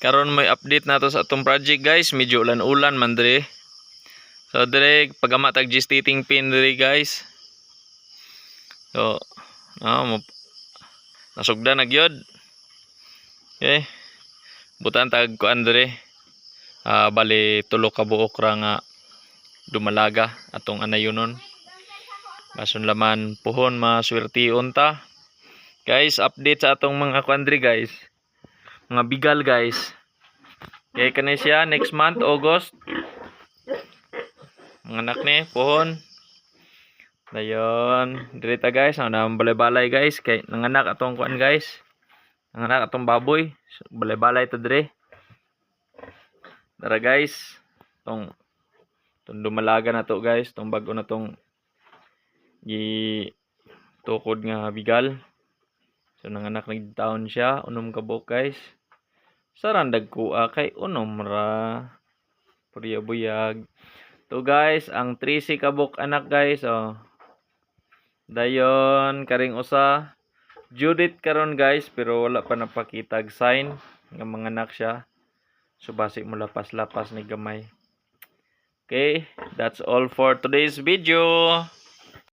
Karon may update na to sa atong project guys. Medyo ulan-ulan man dire. So dire pagama tag gestating pin dire guys. So ah mo nasugda na gyud. Okay. Butan tag kuan dire. Ah bali tulo ka buok ra nga dumalaga atong anayonon. Bason laman puhon maswertiun ta. Guys, update sa atong mga kuandri guys. Mga bigal guys. Kaya kanay siya next month August. Mga anak ni puhon. Dayon, dirita guys, ang naman balay-balay guys, kay nanganak atong kuan guys. Nanganak atong baboy, balay-balay to dire. Tara guys, tong tong dumalaga na to guys, tong bago na tong gi tukod nga bigal. So nanganak na taon siya, unom ka buok guys. Sarandag kuha kay unom ra. Puriya buyag. To guys, ang 3 kabuk anak guys, oh. Dayon karing usa. Judith karon guys, pero wala pa napakitag sign nga manganak siya. So basi mo lapas-lapas ni gamay. Okay, that's all for today's video.